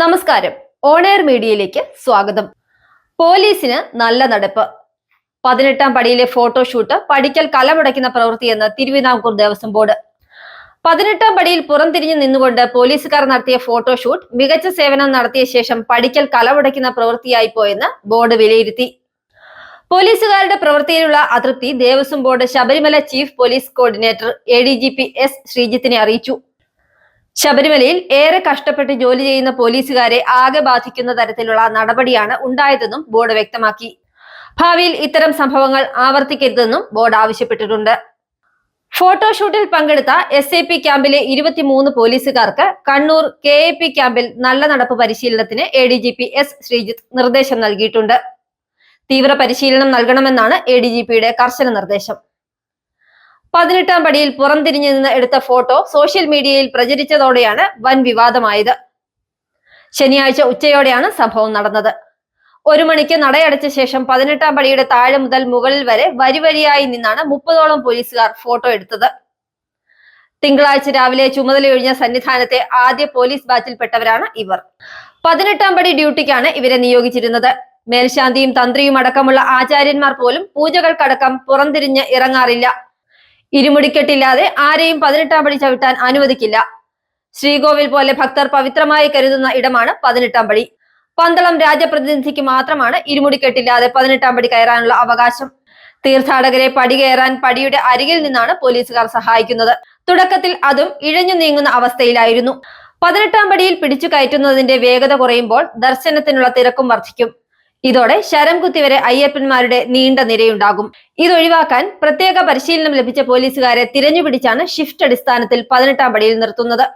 നമസ്കാരം. ഓണെയർ മീഡിയയിലേക്ക് സ്വാഗതം. പോലീസിന് നല്ല നടപ്പ്. പതിനെട്ടാം പടിയിലെ ഫോട്ടോഷൂട്ട് പടിക്കൽ കലമുടയ്ക്കുന്ന പ്രവൃത്തിയെന്ന് തിരുവിതാംകൂർ ദേവസ്വം ബോർഡ്. പതിനെട്ടാം പടിയിൽ പുറംതിരിഞ്ഞു നിന്നുകൊണ്ട് പോലീസുകാർ നടത്തിയ ഫോട്ടോഷൂട്ട് മികച്ച സേവനം നടത്തിയ ശേഷം പഠിക്കൽ കലമുടയ്ക്കുന്ന പ്രവൃത്തിയായി പോയെന്ന് ബോർഡ് വിലയിരുത്തി. പോലീസുകാരുടെ പ്രവൃത്തിയിലുള്ള അതൃപ്തി Devaswom board Sabarimala chief police coordinator A D G P S ശ്രീജിത്തിനെ അറിയിച്ചു. ശബരിമലയിൽ ഏറെ കഷ്ടപ്പെട്ട് ജോലി ചെയ്യുന്ന പോലീസുകാരെ ആകെ ബാധിക്കുന്ന തരത്തിലുള്ള നടപടിയാണ് ഉണ്ടായതെന്നും ബോർഡ് വ്യക്തമാക്കി. ഭാവിയിൽ ഇത്തരം സംഭവങ്ങൾ ആവർത്തിക്കരുതെന്നും ബോർഡ് ആവശ്യപ്പെട്ടിട്ടുണ്ട്. ഫോട്ടോഷൂട്ടിൽ പങ്കെടുത്ത എസ് എ പി ക്യാമ്പിലെ ഇരുപത്തിമൂന്ന് പോലീസുകാർക്ക് കണ്ണൂർ കെ എ പി ക്യാമ്പിൽ നല്ല നടപ്പ് പരിശീലനത്തിന് A D G P S Sreejith നിർദ്ദേശം നൽകിയിട്ടുണ്ട്. തീവ്ര പരിശീലനം നൽകണമെന്നാണ് എ ഡി ജി പിയുടെ കർശന നിർദ്ദേശം. പതിനെട്ടാം പടിയിൽ പുറംതിരിഞ്ഞു നിന്ന് എടുത്ത ഫോട്ടോ സോഷ്യൽ മീഡിയയിൽ പ്രചരിച്ചതോടെയാണ് വൻ വിവാദമായത്. ശനിയാഴ്ച ഉച്ചയോടെയാണ് സംഭവം നടന്നത്. ഒരു മണിക്ക് നടയടച്ച ശേഷം പതിനെട്ടാം പടിയുടെ താഴെ മുതൽ മുകളിൽ വരെ വരി വരിയായി നിന്നാണ് മുപ്പതോളം പോലീസുകാർ ഫോട്ടോ എടുത്തത്. തിങ്കളാഴ്ച രാവിലെ ചുമതലയൊഴിഞ്ഞ സന്നിധാനത്തെ ആദ്യ പോലീസ് ബാച്ചിൽപ്പെട്ടവരാണ് ഇവർ. പതിനെട്ടാം പടി ഡ്യൂട്ടിക്കാണ് ഇവരെ നിയോഗിച്ചിരുന്നത്. മേൽശാന്തിയും തന്ത്രിയും അടക്കമുള്ള ആചാര്യന്മാർ പോലും പൂജകൾക്കടക്കം പുറംതിരിഞ്ഞ് ഇറങ്ങാറില്ല. ഇരുമുടിക്കെട്ടില്ലാതെ ആരെയും പതിനെട്ടാം പടി ചവിട്ടാൻ അനുവദിക്കില്ല. ശ്രീകോവിൽ പോലെ ഭക്തർ പവിത്രമായി കരുതുന്ന ഇടമാണ് പതിനെട്ടാം പടി. പന്തളം രാജപ്രതിനിധിക്ക് മാത്രമാണ് ഇരുമുടിക്കെട്ടില്ലാതെ പതിനെട്ടാം പടി കയറാനുള്ള അവകാശം. തീർത്ഥാടകരെ പടി കയറാൻ പടിയുടെ അരികിൽ നിന്നാണ് പോലീസുകാർ സഹായിക്കുന്നത്. തുടക്കത്തിൽ അതും ഇഴഞ്ഞു നീങ്ങുന്ന അവസ്ഥയിലായിരുന്നു. പതിനെട്ടാം പടിയിൽ പിടിച്ചു കയറ്റുന്നതിന്റെ വേഗത കുറയുമ്പോൾ ദർശനത്തിനുള്ള തിരക്കും വർദ്ധിക്കും. ഇതോടെ ശരം കുത്തിവരെ അയ്യപ്പന്മാരുടെ നീണ്ട നിരയുണ്ടാകും. ഇതൊഴിവാക്കാൻ പ്രത്യേക പരിശീലനം ലഭിച്ച പോലീസുകാരെ തിരഞ്ഞുപിടിച്ചാണ് ഷിഫ്റ്റ് അടിസ്ഥാനത്തിൽ പതിനെട്ടാം പടിയിൽ നിർത്തുന്നത്.